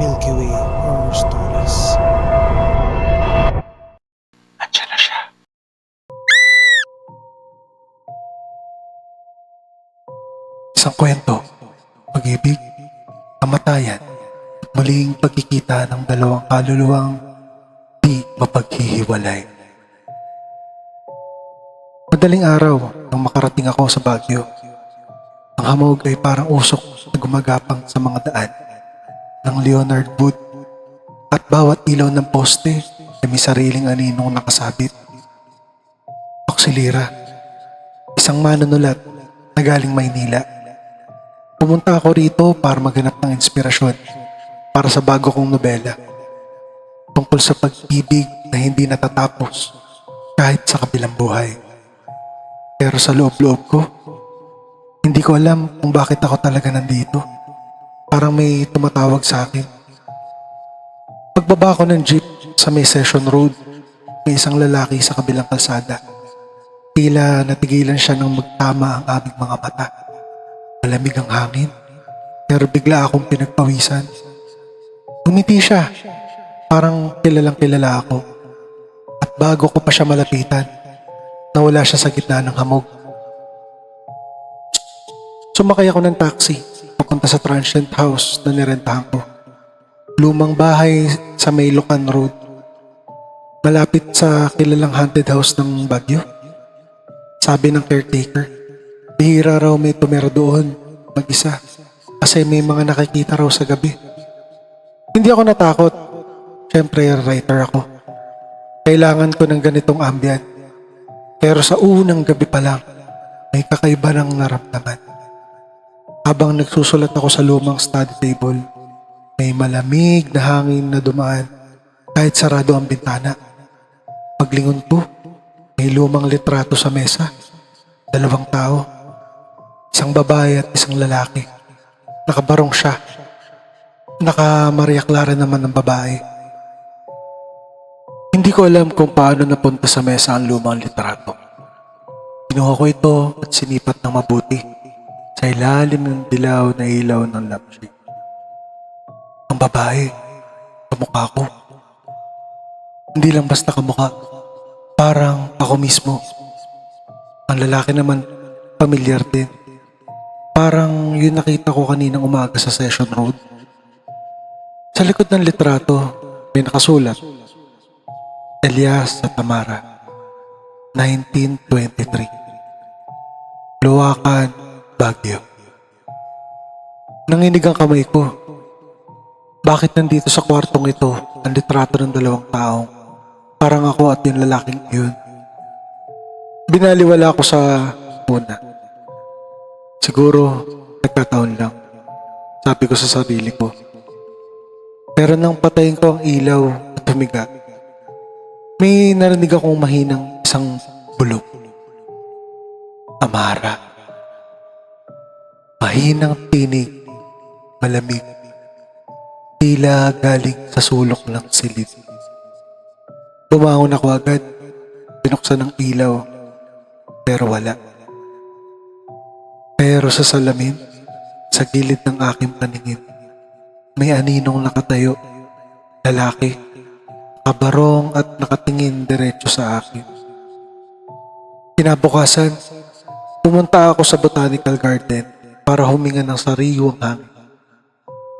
Milky Way Horror Stories. Andiyan na siya. Isang kwento, pag-ibig, kamatayan, at muling pagkikita ng dalawang kaluluwang di mapaghihiwalay. Madaling araw nang makarating ako sa Baguio. Ang hamog ay parang usok na gumagapang sa mga daan ng Leonard Wood at bawat ilaw ng poste ay may sariling aninong nakasabit. Auxilira, isang manunulat na galing Maynila. Pumunta ako rito para maghanap ng inspirasyon para sa bago kong nobela tungkol sa pag-ibig na hindi natatapos kahit sa kabilang buhay. Pero sa loob-loob ko, hindi ko alam kung bakit ako talaga nandito. Parang may tumatawag sa akin. Pagbaba ko ng jeep sa may session road, may isang lalaki sa kabilang kalsada. Tila natigilan siya ng magtama ang aming mga mata. Malamig ang hangin, pero bigla akong pinagpawisan. Umiti siya, parang kilalang kilala ako. At bago ko pa siya malapitan, nawala siya sa gitna ng hamog. Sumakay ako ng taxi papunta sa transient house na nirentahan ko. Lumang bahay sa may Road. Malapit sa kilalang haunted house ng Baguio. Sabi ng caretaker, bihira raw may tumira doon mag-isa kasi may mga nakikita raw sa gabi. Hindi ako natakot. Siyempre, writer ako. Kailangan ko ng ganitong ambient. Pero sa unang gabi pa lang, may kakaiba ng naramdaman. Habang nagsusulat ako sa lumang study table, may malamig na hangin na dumaan kahit sarado ang bintana. Paglingon ko, may lumang litrato sa mesa. Dalawang tao. Isang babae at isang lalaki. Nakabarong siya. Naka-Maria Clara naman ng babae. Hindi ko alam kung paano napunta sa mesa ang lumang litrato. Kinuha ko ito at sinipat ng mabuti sa ilalim ng dilaw na ilaw ng lampshade. Ang babae, kamukha ko. Hindi lang basta kamukha, parang ako mismo. Ang lalaki naman, pamilyar din. Parang yun nakita ko kaninang umaga sa Session Road. Sa likod ng litrato, may nakasulat, Elias sa Tamara, 1923. Luwakan, Baguio. Nanginig ang kamay ko. Bakit nandito sa kwartong ito ang litrato ng dalawang taong parang ako at yung lalaking yun? Binaliwala ako sa una. Siguro nagkataon lang. Sabi ko sa sarili ko. Pero nang patayin ko ang ilaw at humiga, may narinig akong mahinang isang bulok. Amara. Mahinang tinig, malamig. Tila galing sa sulok ng silid. Bumangon ako agad. Binuksan ng ilaw. Pero wala. Pero sa salamin, sa gilid ng aking paningin, may aninong nakatayo. Lalaki. Kabarong at nakatingin diretso sa akin. Kinabukasan, pumunta ako sa botanical garden para huminga ng sariwang hangin.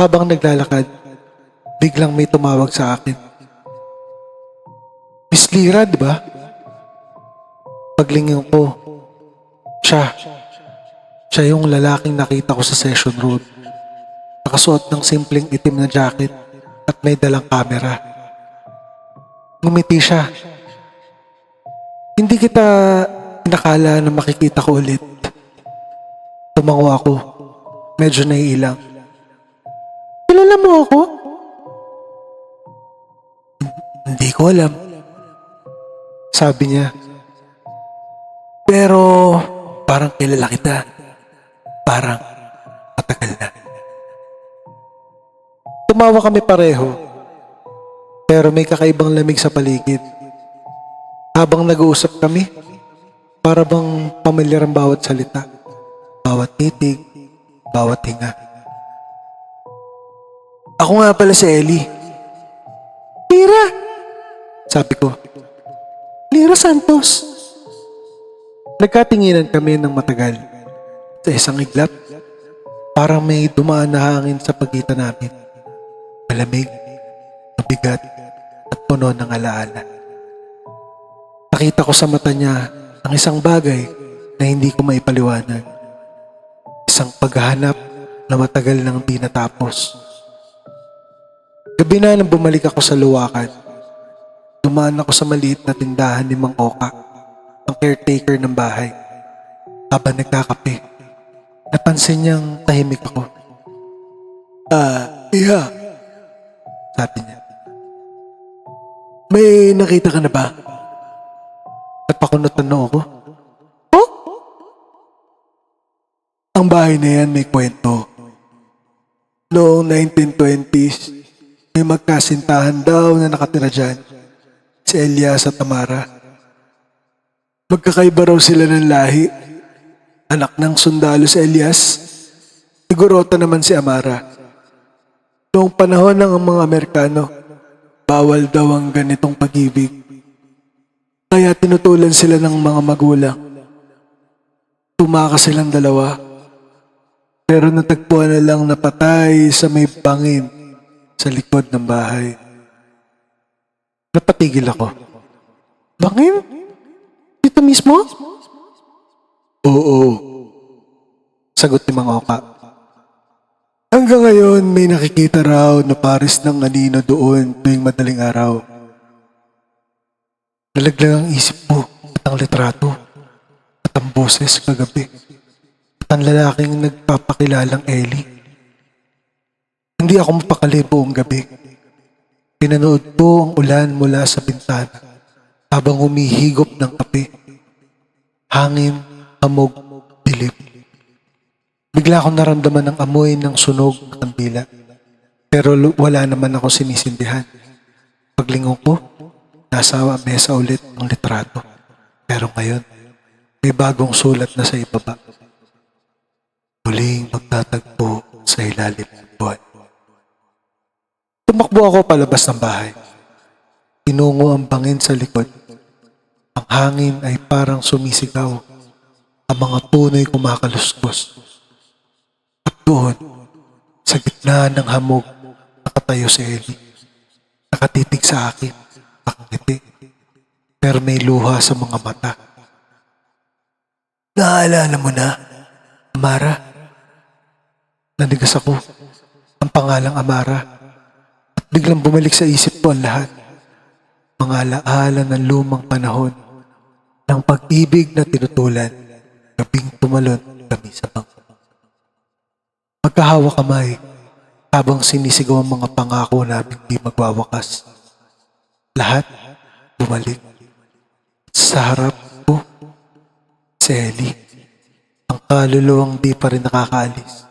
Habang naglalakad, biglang may tumawag sa akin. Miss Lira, di ba? Paglingin ko, siya. Siya yung lalaking nakita ko sa Session Road. Nakasuot ng simpleng itim na jacket at may dalang kamera. Ngumiti siya. Hindi kita inakala na makikita ko ulit. Tumango ako. Medyo naiilang. Kilala mo ako? Hindi ko alam. Sabi niya. Pero parang kilala kita. Parang matagal na. Tumawa kami pareho. Pero may kakaibang lamig sa paligid. Habang nag-uusap kami, para bang pamilyar ang bawat salita, bawat titig, bawat hinga. Ako nga pala si Ellie. Lira! Sabi ko. Lira Santos. Nagkatinginan kami ng matagal. Sa isang iglap, parang may dumaan na hangin sa pagitan namin. Malamig, mabigat, at puno ng alaala. Nakita ko sa mata niya ang isang bagay na hindi ko maipaliwanag. Isang paghahanap na matagal nang di natapos. Gabi na nang bumalik ako sa luwakan. Dumaan ako sa maliit na tindahan ni Mang Oka, ang caretaker ng bahay. Habang nagkakape, napansin niyang tahimik ako. Ah, iya. Sabi niya. May nakita ka na ba? Napakunot na noo ko. Ang bahay na yan may kwento. Noong 1920s, may magkasintahan daw na nakatira dyan. Si Elias at Tamara. Magkakaiba raw sila ng lahi. Anak ng sundalo si Elias. Sigurota naman si Amara. Noong panahon ng mga Amerikano, bawal daw ang ganitong pag-ibig. Kaya tinutulan sila ng mga magulang. Tumakas silang dalawa. Pero natagpuan na lang napatay sa may bangin sa likod ng bahay. Napatigil ako. Bangin? Dito mismo? Oo. Sagot ni Mang Oka. Hanggang ngayon may nakikita raw na pares ng anino doon tuwing madaling araw. Nalaglag ang isip mo at ang litrato at ang boses kagabi ang lalaking nagpapakilalang Ellie. Hindi ako mapakali buong gabi. Pinanood ko ang ulan mula sa bintana habang humihigop ng kape. Hangin, amog, dilim. Bigla akong naramdaman ng amoy ng sunog ng kandila. Pero wala naman ako sinisindihan. Paglingon ko, nasa mesa ulit ang litrato. Pero ngayon, may bagong sulat na sa ibaba. Muling magtatagpo sa ilalim ng buwan. Tumakbo ako palabas ng bahay. Tinungo ang bangin sa likod. Ang hangin ay parang sumisigaw. Ang mga puno'y kumakaluskos. At doon, sa gitna ng hamog, nakatayo si Ellie. Nakatitig sa akin, nakangiti. Pero may luha sa mga mata. Naaalala mo na, Amara? Nanigas ako. Ang pangalang Amara. At biglang bumalik sa isip ko ang lahat. Mga alaala ng lumang panahon ng pag-ibig na tinutulan, gabing tumalon kami sa bangko. Magkahawa kamay habang sinisigaw ang mga pangako namin di magwawakas. Lahat bumalik. Sa harap ko, si Ellie, ang kaluluwang di pa rin nakakaalis.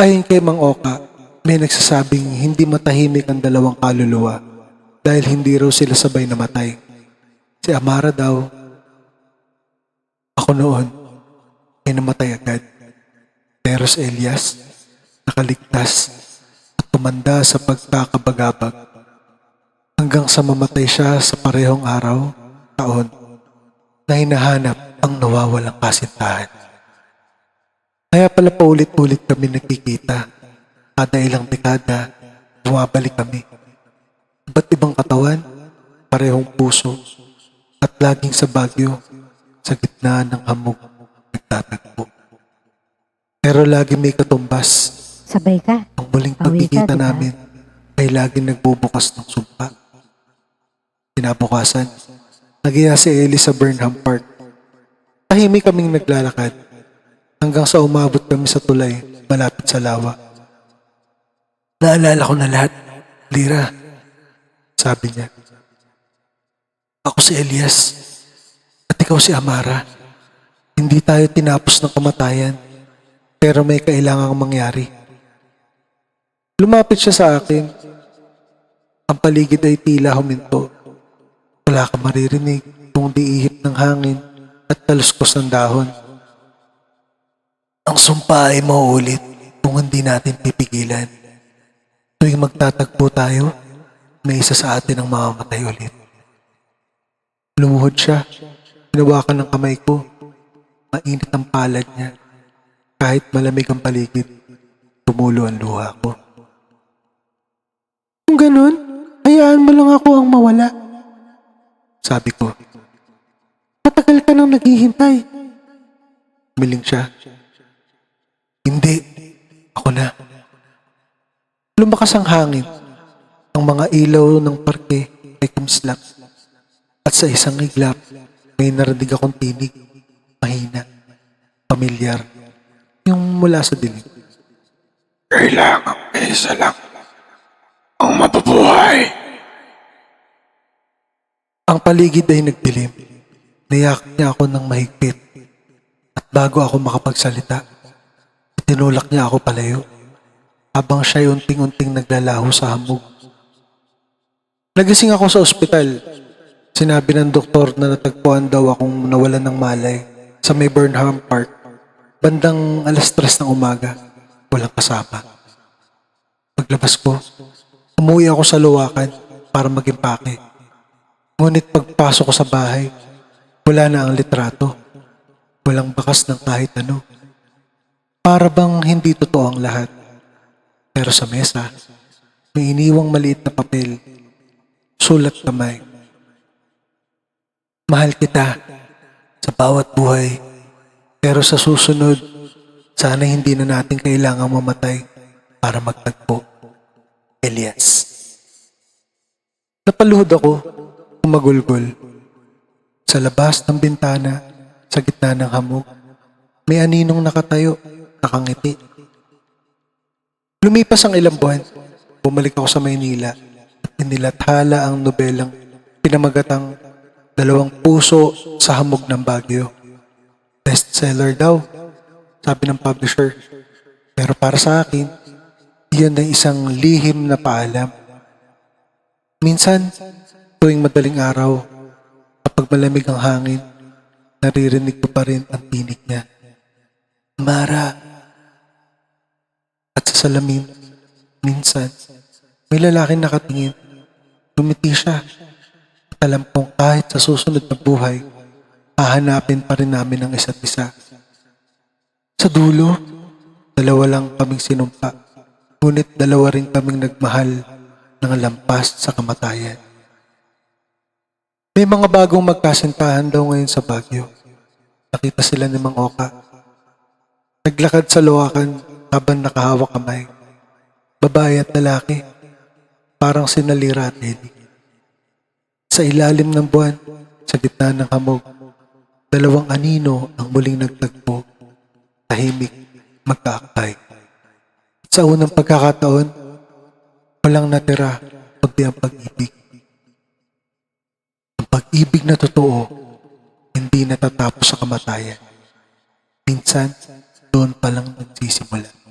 Ayon kay Mang Oka, may nagsasabing hindi matahimik ang dalawang kaluluwa dahil hindi raw sila sabay namatay. Si Amara daw, ako noon, ay namatay agad. Pero si Elias, nakaligtas at tumanda sa pagkakabagabag hanggang sa mamatay siya sa parehong araw, taon, na hinahanap ang nawawalang kasintahan. Kaya pala paulit-ulit kami nagkikita. Kada ilang dekada, bumabalik kami. Ba't ibang katawan, parehong puso, at laging sa bagyo, sa gitna ng hamog, nagtatagpo. Pero lagi may katumbas. Sabay ka. Ang muling Bawi ka, pagkikita namin ay laging nagbubukas ng sumpa. Kinabukasan, nagiya si Ellie sa Burnham Park. Tahimik kaming naglalakad hanggang sa umabot kami sa tulay malapit sa lawa. Naalala ko na lahat, Lira. Sabi niya. Ako si Elias at ikaw si Amara. Hindi tayo tinapos ng kamatayan pero may kailangang mangyari. Lumapit siya sa akin. Ang paligid ay tila huminto. Wala ka maririnig kung di ihip ng hangin at kaluskos ng dahon. Ang sumpa ay mauulit kung hindi natin pipigilan. Tuwing magtatagpo tayo, may isa sa atin ang mamamatay ulit. Lumuhod siya. Hinawakan ng kamay ko. Mainit ang palad niya. Kahit malamig ang paligid, tumulo ang luha ko. Kung ganun, hayaan mo lang ako ang mawala. Sabi ko, matagal ka nang naghihintay. Miling siya. Hindi, ako na. Lumakas ang hangin. Ang mga ilaw ng parke ay kumslap. At sa isang iglap, may narinig akong tinig. Mahina. Pamilyar. Yung mula sa dilim. Kailangan may isa lang ang mabubuhay. Ang paligid ay nagdilim. Niyak niya ako ng mahigpit. At bago ako makapagsalita, tinulak niya ako palayo. Habang siya unting-unting naglalaho sa hamog. Nagising ako sa ospital. Sinabi ng doktor na natagpuan daw akong nawalan ng malay sa may Burnham Park. Bandang alas tres ng umaga. Walang kasama. Paglabas ko, umuwi ako sa luwakan para mag-impake. Ngunit pagpasok ko sa bahay, wala na ang litrato. Walang bakas ng kahit ano. Para bang hindi totoo ang lahat. Pero sa mesa, may iniwang maliit na papel. Sulat kamay. Mahal kita sa bawat buhay. Pero sa susunod, sana hindi na natin kailangang mamatay para magtagpo. Elias. Napaluhod ako, umagulgol. Sa labas ng bintana, sa gitna ng hamog, may aninong nakatayo, nakangiti. Lumipas ang ilang buwan, bumalik ako sa Maynila at inilathala ang nobelang pinamagatang Dalawang Puso sa Hamog ng Bagyo. Bestseller daw, sabi ng publisher. Pero para sa akin, iyan ay isang lihim na paalam. Minsan, tuwing madaling araw, kapag malamig ang hangin, naririnig ko pa rin ang tinig niya. Mara. Salamin, minsan, may lalaki nakatingin. Lumiti siya. At alam kong kahit sa susunod na buhay, hahanapin pa rin namin ang isa't isa. Sa dulo, dalawa lang kaming sinumpa. Ngunit dalawa rin kaming nagmahal ng lampas sa kamatayan. May mga bagong magkasintahan daw ngayon sa Baguio. Nakita sila ni Mang Oka. Naglakad sa luwakan habang nakahawak kamay. Babae at lalaki. Parang sinalira at Eddie. Sa ilalim ng buwan, sa gitna ng hamog, dalawang anino ang muling nagtagpo. Tahimik, magkaakay. Sa unang pagkakataon, walang natira kundi ang pag-ibig. Ang pag-ibig na totoo, hindi natatapos sa kamatayan. Minsan, doon pa lang nagsisimula.